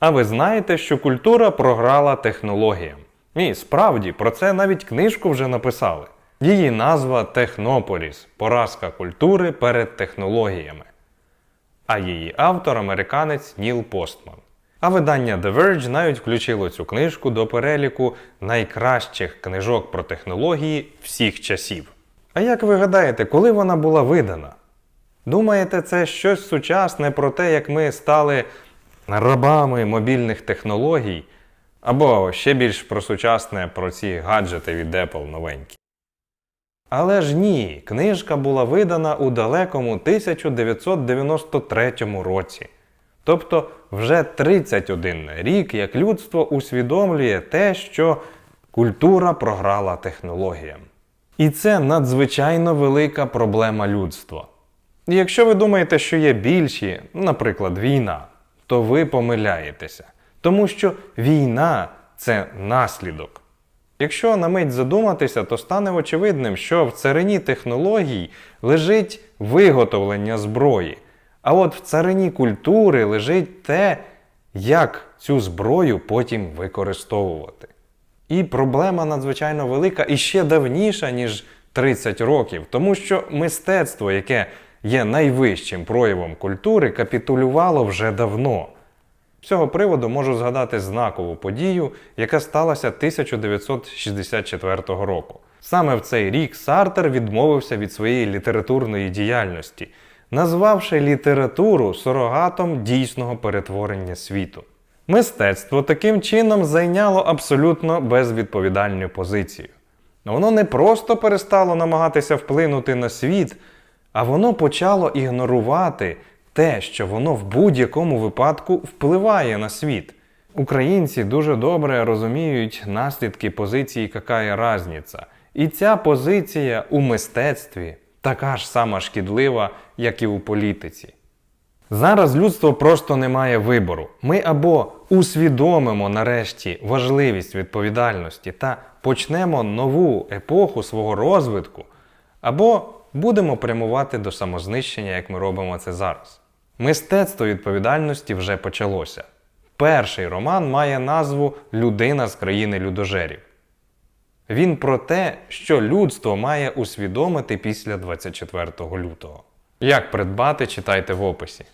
А ви знаєте, що культура програла технологіям? Ні, справді, про це навіть книжку вже написали. Її назва Технополіс поразка культури перед технологіями. А її автор американець Ніл Постман. А видання The Verge навіть включило цю книжку до переліку найкращих книжок про технології всіх часів. А як ви гадаєте, коли вона була видана? Думаєте, це щось сучасне про те, як ми стали рабами мобільних технологій? Або ще більш про сучасне про ці гаджети від Apple новенькі? Але ж ні, книжка була видана у далекому 1993 році. Тобто вже 31 рік, як людство усвідомлює те, що культура програла технологіям. І це надзвичайно велика проблема людства. І якщо ви думаєте, що є більші, наприклад, війна, то ви помиляєтеся. Тому що війна це наслідок. Якщо на мить задуматися, то стане очевидним, що в царині технологій лежить виготовлення зброї. А от в царині культури лежить те, як цю зброю потім використовувати. І проблема надзвичайно велика і ще давніша, ніж 30 років, тому що мистецтво, яке є найвищим проявом культури, капітулювало вже давно. З цього приводу можу згадати знакову подію, яка сталася 1964 року. Саме в цей рік Сартер відмовився від своєї літературної діяльності, назвавши літературу сурогатом дійсного перетворення світу. Мистецтво таким чином зайняло абсолютно безвідповідальну позицію. Воно не просто перестало намагатися вплинути на світ, а воно почало ігнорувати те, що воно в будь-якому випадку впливає на світ. Українці дуже добре розуміють наслідки позиції «какая разниця. І ця позиція у мистецтві така ж сама шкідлива, як і у політиці. Зараз людство просто не має вибору. Ми або усвідомимо нарешті важливість відповідальності та почнемо нову епоху свого розвитку, або будемо прямувати до самознищення, як ми робимо це зараз. Мистецтво відповідальності вже почалося. Перший роман має назву Людина з країни людожерів. Він про те, що людство має усвідомити після 24 лютого. Як придбати, читайте в описі.